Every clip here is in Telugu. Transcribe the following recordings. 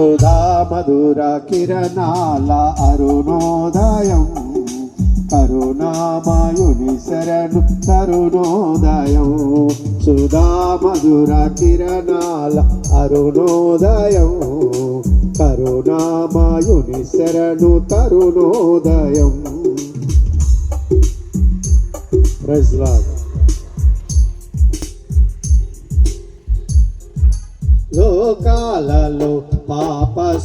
సుధా మధుర కిరణాల అరుణోదయం. కరుణామాయుని శరణు తరుణోదయం. సుధా మధుర కిరణాల అరుణోదయం. కరుణామాయుని శరణు తరుణోదయం. Praise lord. లోకాలలో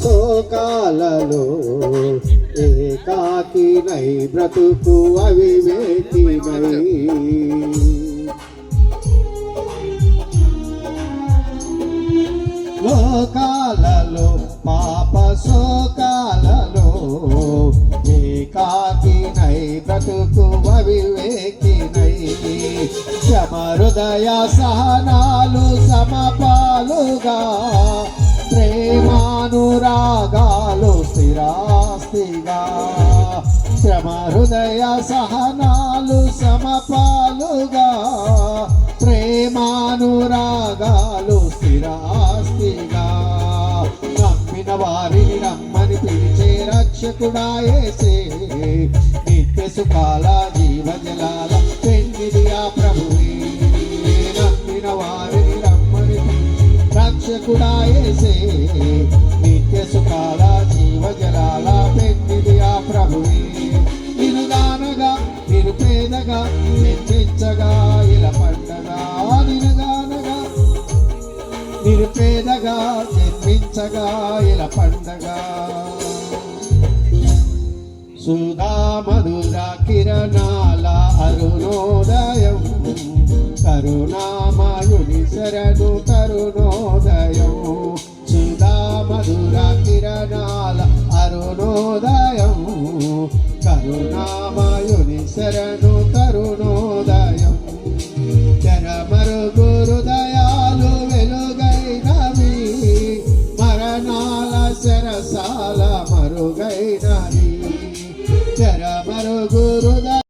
శోకాలలో ఏకాకి నై బ్రతుకు అవివేకినై. లోకాలలో పాప శోకాలలో ఏకాకి నై బ్రతుకు అవివేకినై. క్షమ హృదయ సహనా త్యాగాలు స్థిరాస్తిగా. శ్రమ హృదయ సహనాలు సమపాలుగా. ప్రేమానురాగాలు స్థిరాస్తిగా. నమ్మిన వారిని రమ్మని పిలిచే రక్షకుడాయేసే నిత్య సుఖాల జీవజలాల జలాల ఆ రక్షకుడాయేసే నిత్య సుఖాల జీవ జలాల ఆ ప్రభువే. నిరుగానగా నిరుపేదగా నిర్మించగా ఇలా పండగా నిరుగానగా నిరుపేదగా ఇలా పండగా. సుధా మధుర కిరణా కరుణామయుని శరణు తరుణోదయం సుధా మధుర కిరణాల అరుణోదయం. కరుణామయుని శరణు తరుణోదయం తెరమరుగు హృదయాలు వెలుగైనవి. మరణాల శరసాల మరుగైనవి. గురు